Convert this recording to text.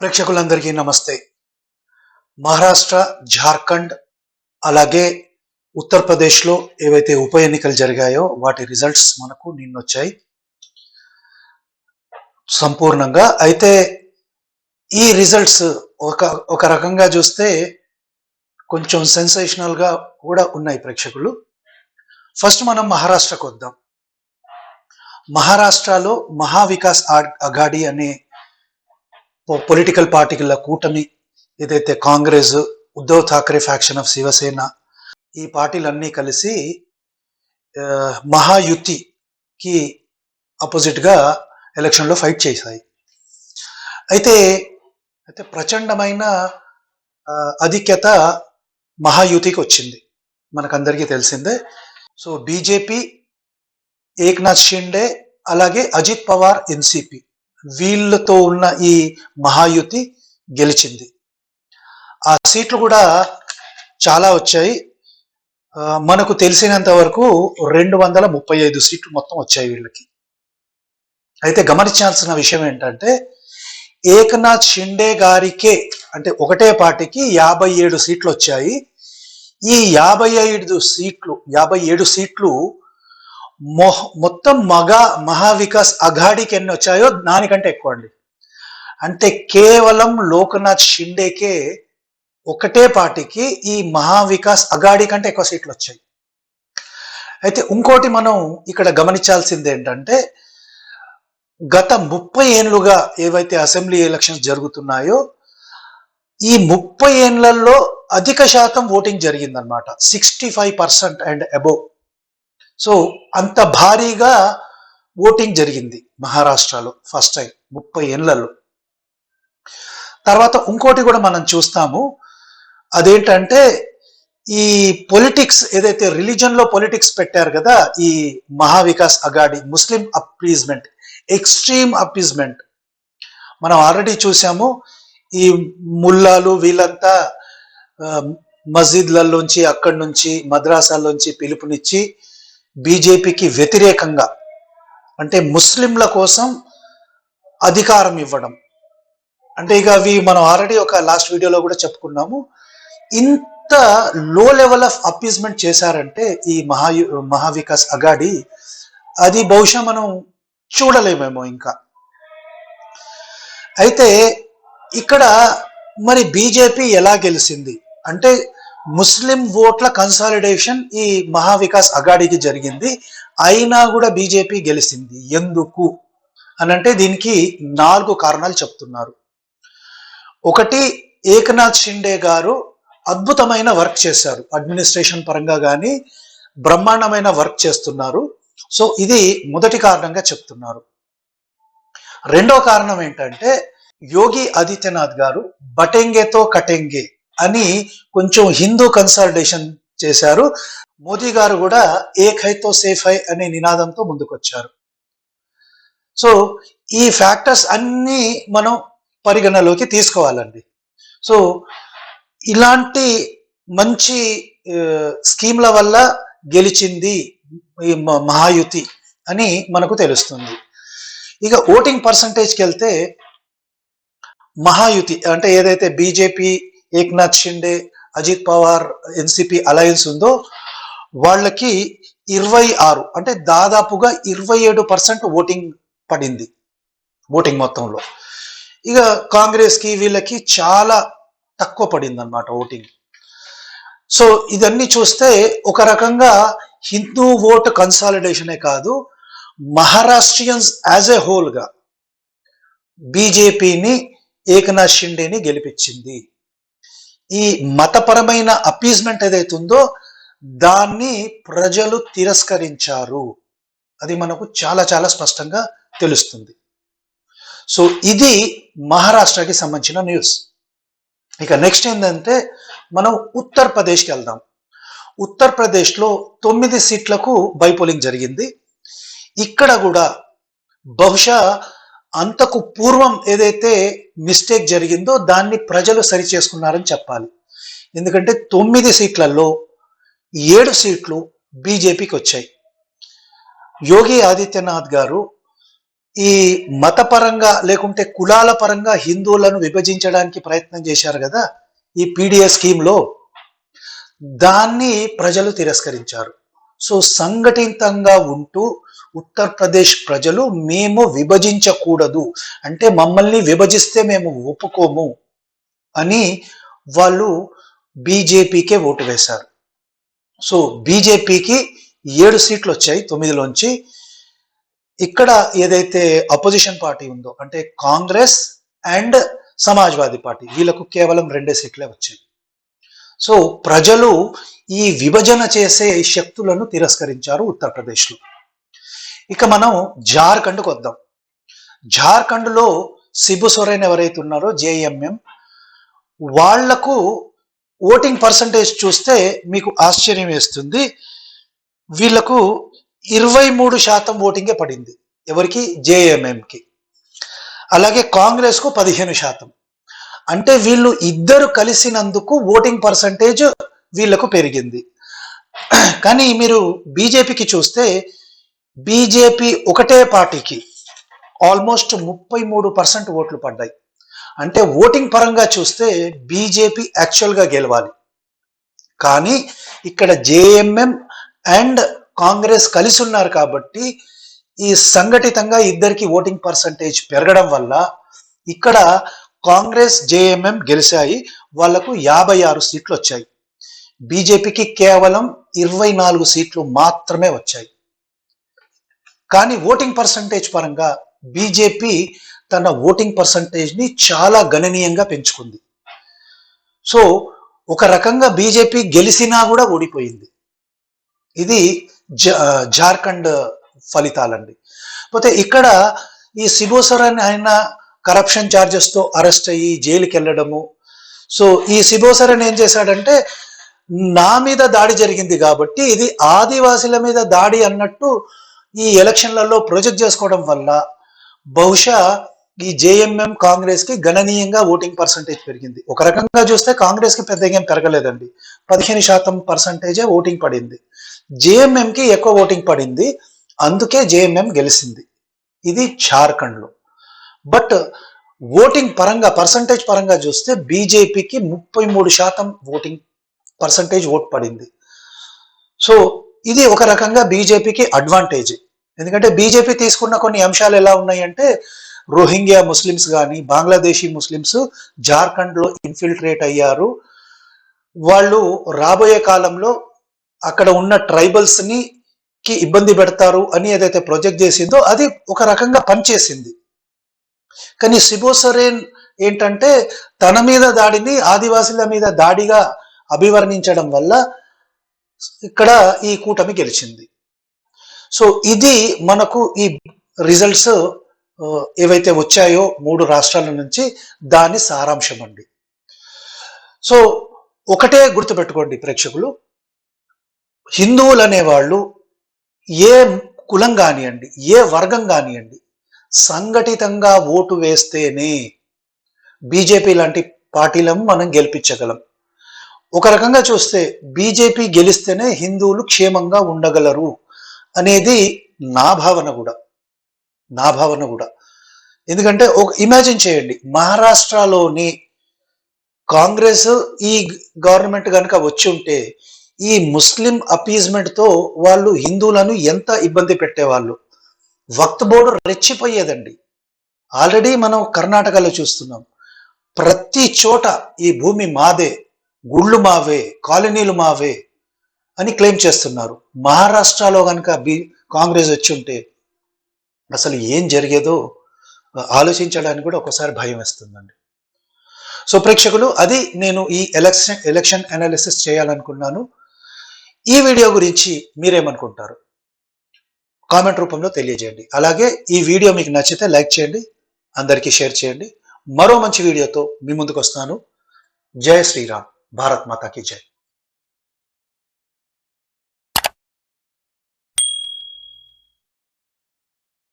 ప్రేక్షకులందరికీ నమస్తే. మహారాష్ట్ర జార్ఖండ్ అలాగే ఉత్తరప్రదేశ్లో ఏవైతే ఉప ఎన్నికలు జరిగాయో వాటి రిజల్ట్స్ మనకు నిన్నొచ్చాయి. సంపూర్ణంగా అయితే ఈ రిజల్ట్స్ ఒక ఒక రకంగా చూస్తే కొంచెం సెన్సేషనల్గా కూడా ఉన్నాయి ప్రేక్షకులు. ఫస్ట్ మనం మహారాష్ట్రకు వద్దాం. మహారాష్ట్రలో మహావికాస్ అఘాడి అనే పొలిటికల్ పార్టీల కూటమి ఏదైతే కాంగ్రెస్ ఉద్ధవ్ థాక్రే ఫ్యాక్షన్ ఆఫ్ శివసేన ఈ పార్టీలన్నీ కలిసి మహాయుతికి అపోజిట్గా ఎలక్షన్లో ఫైట్ చేశాయి. అయితే అయితే ప్రచండమైన ఆధిక్యత మహాయుతికి వచ్చింది. మనకందరికీ తెలిసిందే. సో బీజేపీ ఏక్నాథ్ షిండే అలాగే అజిత్ పవార్ ఎన్సిపి. వీళ్ళతో ఉన్న ఈ మహాయుతి గెలిచింది. ఆ సీట్లు కూడా చాలా వచ్చాయి. మనకు తెలిసినంత వరకు రెండు వందల ముప్పై ఐదు సీట్లు మొత్తం వచ్చాయి వీళ్ళకి. అయితే గమనించాల్సిన విషయం ఏంటంటే ఏకనాథ్ షిండే గారికే అంటే ఒకటే పార్టీకి యాభై ఏడు సీట్లు వచ్చాయి. ఈ యాభై ఐదు సీట్లు యాభై ఏడు సీట్లు మొహ్ మొత్తం మగ మహావికాస్ అఘాడికి ఎన్ని వచ్చాయో దానికంటే ఎక్కువ అండి. అంటే కేవలం లోకనాథ్ షిండేకే ఒకటే పార్టీకి ఈ మహావికాస్ అగాడి కంటే ఎక్కువ సీట్లు వచ్చాయి. అయితే ఇంకోటి మనం ఇక్కడ గమనించాల్సింది ఏంటంటే గత ముప్పై ఏళ్ళుగా ఏవైతే అసెంబ్లీ ఎలక్షన్స్ జరుగుతున్నాయో ఈ ముప్పై ఏళ్ళలో అధిక శాతం ఓటింగ్ జరిగిందనమాట sixty five percent and above. So అంత భారీగా ఓటింగ్ జరిగింది మహారాష్ట్రలో ఫస్ట్ టైం ముప్పై ఏళ్ళలో తర్వాత ఇంకోటి కూడా మనం చూస్తాము అదేంటంటే ఈ పొలిటిక్స్ ఏదైతే రిలీజన్లో పొలిటిక్స్ పెట్టారు కదా ఈ Mahavikas Aghadi Muslim appeasement extreme appeasement మనం ఆల్రెడీ చూసాము ఈ ముల్లాలు వీళ్ళంతా మస్జిద్లలోంచి అక్కడి నుంచి మద్రాసాల్లోంచి పిలుపునిచ్చి బీజేపీకి వ్యతిరేకంగా అంటే ముస్లింల కోసం అధికారం ఇవ్వడం. అంటే ఇక అవి మనం ఆల్రెడీ ఒక లాస్ట్ వీడియోలో కూడా చెప్పుకున్నాము. ఇంత లో లెవెల్ ఆఫ్ అపీజ్మెంట్ చేశారంటే ఈ మహాయు మహావికాస్ అగాడి అది బహుశా మనం చూడలేమేమో ఇంకా. అయితే ఇక్కడ మరి బీజేపీ ఎలా గెలిచింది అంటే ముస్లిం ఓట్ల కన్సాలిడేషన్ ఈ మహావికాస్ అగాడికి జరిగింది. అయినా కూడా బీజేపీ గెలిచింది ఎందుకు? అని అంటే దీనికి నాలుగు కారణాలు చెప్తున్నారు. ఒకటి ఏకనాథ్ షిండే గారు అద్భుతమైన వర్క్ చేశారు. అడ్మినిస్ట్రేషన్ పరంగా కానీ బ్రహ్మాండమైన వర్క్ చేస్తున్నారు. సో ఇది మొదటి కారణంగా చెప్తున్నారు. రెండో కారణం ఏంటంటే యోగి ఆదిత్యనాథ్ గారు బటెంగేతో కటెంగే అని కొంచెం హిందూ కన్సల్టేషన్ చేశారు. మోదీ గారు కూడా ఏక్ హై తో సేఫ్ హై అనే నినాదంతో ముందుకొచ్చారు. సో ఈ ఫ్యాక్టర్స్ అన్ని మనం పరిగణలోకి తీసుకోవాలండి. సో ఇలాంటి మంచి స్కీమ్ల వల్ల గెలిచింది ఈ మ- మహాయుతి అని మనకు తెలుస్తుంది. ఇక ఓటింగ్ పర్సంటేజ్కి వెళ్తే మహాయుతి అంటే ఏదైతే BJP Eknath Shinde Ajit Pawar NCP alliance ఉందో వాళ్ళకి ఇరవై ఆరు అంటే దాదాపుగా ఇరవై ఏడు పర్సెంట్ ఓటింగ్ పడింది ఓటింగ్ మొత్తంలో. ఇక కాంగ్రెస్కి వీళ్ళకి చాలా తక్కువ పడింది అనమాట ఓటింగ్. సో ఇదన్నీ చూస్తే ఒక రకంగా హిందూ ఓట్ కన్సాలిడేషనే కాదు మహారాష్ట్రియన్స్ యాజ్ ఏ హోల్గా బీజేపీని ఏకనాథ్ షిండేని గెలిపించింది. ఈ మతపరమైన అపీజ్మెంట్ ఏదైతే ఉందో దాన్ని ప్రజలు తిరస్కరించారు. అది మనకు చాలా చాలా స్పష్టంగా తెలుస్తుంది. సో ఇది మహారాష్ట్రకి సంబంధించిన న్యూస్. ఇక నెక్స్ట్ ఏంటంటే మనం ఉత్తరప్రదేశ్కి వెళ్దాం. ఉత్తరప్రదేశ్లో తొమ్మిది సీట్లకు బైపోలింగ్ జరిగింది. ఇక్కడ కూడా బహుశా అంతకు పూర్వం ఏదైతే మిస్టేక్ జరిగిందో దాన్ని ప్రజలు సరి చేసుకున్నారని చెప్పాలి. ఎందుకంటే తొమ్మిది సీట్లలో ఏడు సీట్లు బీజేపీకి వచ్చాయి. యోగి ఆదిత్యనాథ్ గారు ఈ మతపరంగా లేకుంటే కులాల పరంగా హిందువులను విభజించడానికి ప్రయత్నం చేశారు కదా ఈ పీడిఎస్ స్కీమ్లో దాన్ని ప్రజలు తిరస్కరించారు. సో సంఘటితంగా ఉంటూ ఉత్తరప్రదేశ్ ప్రజలు మేము విభజించకూడదు. అంటే మమ్మల్ని విభజిస్తే మేము ఒప్పుకోము అని వాళ్ళు బీజేపీకే ఓటు వేశారు. సో బీజేపీకి ఏడు సీట్లు వచ్చాయి తొమ్మిదిలోంచి. ఇక్కడ ఏదైతే అపోజిషన్ పార్టీ ఉందో అంటే కాంగ్రెస్ అండ్ సమాజ్వాదీ పార్టీ వీళ్ళకు కేవలం రెండే సీట్లే వచ్చాయి. సో ప్రజలు ఈ విభజన చేసే శక్తులను తిరస్కరించారు ఉత్తరప్రదేశ్లో. ఇక మనం జార్ఖండ్కి వద్దాం. జార్ఖండ్లో సిబు సొరేన్ ఎవరైతే ఉన్నారో జేఎంఎం వాళ్ళకు ఓటింగ్ పర్సంటేజ్ చూస్తే మీకు ఆశ్చర్యం వేస్తుంది. వీళ్ళకు ఇరవై మూడు శాతం ఓటింగే పడింది. ఎవరికి? జేఎంఎంకి. అలాగే కాంగ్రెస్కు పదిహేను శాతం. అంటే వీళ్ళు ఇద్దరు కలిసినందుకు ఓటింగ్ పర్సంటేజ్ వీళ్ళకు పెరిగింది. కానీ మీరు బీజేపీకి చూస్తే బీజేపీ ఒకటే పార్టీకి ఆల్మోస్ట్ ముప్పై మూడు పర్సెంట్ ఓట్లు పడ్డాయి. అంటే ఓటింగ్ పరంగా చూస్తే బీజేపీ యాక్చువల్గా గెలవాలి. కానీ ఇక్కడ జేఎంఎం అండ్ కాంగ్రెస్ కలిసి ఉన్నారు కాబట్టి ఈ సంఘటితంగా ఇద్దరికి ఓటింగ్ పర్సంటేజ్ పెరగడం వల్ల ఇక్కడ కాంగ్రెస్ జేఎంఎం గెలిచాయి. వాళ్ళకు యాభై ఆరు సీట్లు వచ్చాయి. బీజేపీకి కేవలం ఇరవై నాలుగు సీట్లు మాత్రమే వచ్చాయి. కానీ ఓటింగ్ పర్సంటేజ్ పరంగా బీజేపీ తన ఓటింగ్ పర్సంటేజ్ని చాలా గణనీయంగా పెంచుకుంది. సో ఒక రకంగా బీజేపీ గెలిచినా కూడా ఓడిపోయింది. ఇది జార్ఖండ్ ఫలితాలండి. పోతే ఇక్కడ ఈ సిబోసరన్ ఆయన కరప్షన్ ఛార్జెస్తో అరెస్ట్ అయ్యి జైలుకి వెళ్ళడము సో ఈ శిబోసరణ్ ఏం చేశాడంటే నా మీద దాడి జరిగింది కాబట్టి ఇది ఆదివాసుల మీద దాడి అన్నట్టు ఈ ఎలక్షన్లలో ప్రొజెక్ట్ చేసుకోవడం వల్ల బహుశా ఈ జేఎంఎం కాంగ్రెస్కి గణనీయంగా ఓటింగ్ పర్సంటేజ్ పెరిగింది. ఒక రకంగా చూస్తే కాంగ్రెస్కి పెద్ద ఏం పెరగలేదండి. పదిహేను శాతం పర్సంటేజే ఓటింగ్ పడింది. జేఎంఎం కి ఎక్కువ ఓటింగ్ పడింది. అందుకే జేఎంఎం గెలిచింది ఇది జార్ఖండ్లో బట్ ఓటింగ్ పరంగా పర్సంటేజ్ పరంగా చూస్తే బీజేపీకి ముప్పై మూడు శాతం ఓటింగ్ పర్సంటేజ్ ఓట్ పడింది. సో ఇది ఒక రకంగా బీజేపీకి అడ్వాంటేజ్. ఎందుకంటే బీజేపీ తీసుకున్న కొన్ని అంశాలు ఎలా ఉన్నాయంటే రోహింగ్యా ముస్లిమ్స్ కానీ బంగ్లాదేశీ ముస్లిమ్స్ జార్ఖండ్లో ఇన్ఫిల్ట్రేట్ అయ్యారు. వాళ్ళు రాబోయే కాలంలో అక్కడ ఉన్న ట్రైబల్స్ని కి ఇబ్బంది పెడతారు అని ఏదైతే ప్రొజెక్ట్ చేసిందో అది ఒక రకంగా పనిచేసింది. కానీ సిబోసరేన్ ఏంటంటే తన మీద దాడిని ఆదివాసుల మీద దాడిగా అభివర్ణించడం వల్ల ఇక్కడ ఈ కూటమి గెలిచింది. సో ఇది మనకు ఈ రిజల్ట్స్ ఏవైతే వచ్చాయో మూడు రాష్ట్రాల నుంచి దాని సారాంశం అండి. సో ఒకటే గుర్తుపెట్టుకోండి ప్రేక్షకులు హిందువులు అనేవాళ్ళు ఏ కులం కానివ్వండి ఏ వర్గం కానివ్వండి సంఘటితంగా ఓటు వేస్తేనే బీజేపీ లాంటి పార్టీలను మనం గెలిపించగలం. ఒక రకంగా చూస్తే బీజేపీ గెలిస్తేనే హిందువులు క్షేమంగా ఉండగలరు అనేది నా భావన కూడా. నా భావన కూడా. ఎందుకంటే ఒక ఇమాజిన్ చేయండి మహారాష్ట్రలోని కాంగ్రెస్ ఈ గవర్నమెంట్ కనుక వచ్చి ఉంటే ఈ ముస్లిం అపీజ్మెంట్తో వాళ్ళు హిందువులను ఎంత ఇబ్బంది పెట్టేవాళ్ళు? వక్త్ బోర్డు రెచ్చిపోయేదండి. ఆల్రెడీ మనం కర్ణాటకలో చూస్తున్నాం. ప్రతి చోట ఈ భూమి మాదే. గుళ్ళు మావే కాలనీలు మావే అని క్లెయిమ్ చేస్తున్నారు. మహారాష్ట్రలో కనుక బి కాంగ్రెస్ వచ్చి ఉంటే అసలు ఏం జరిగేదో ఆలోచించడానికి కూడా ఒకసారి భయం వేస్తుందండి. సో ప్రేక్షకులు అది నేను ఈ ఎలక్షన్ ఎలక్షన్ అనాలిసిస్ చేయాలనుకున్నాను. ఈ వీడియో గురించి మీరేమనుకుంటారు? కామెంట్ రూపంలో తెలియజేయండి. అలాగే ఈ వీడియో మీకు నచ్చితే లైక్ చేయండి అందరికీ షేర్ చేయండి. మరో మంచి వీడియోతో మీ ముందుకు వస్తాను జయ శ్రీరామ్. ભારત માતા કી જય.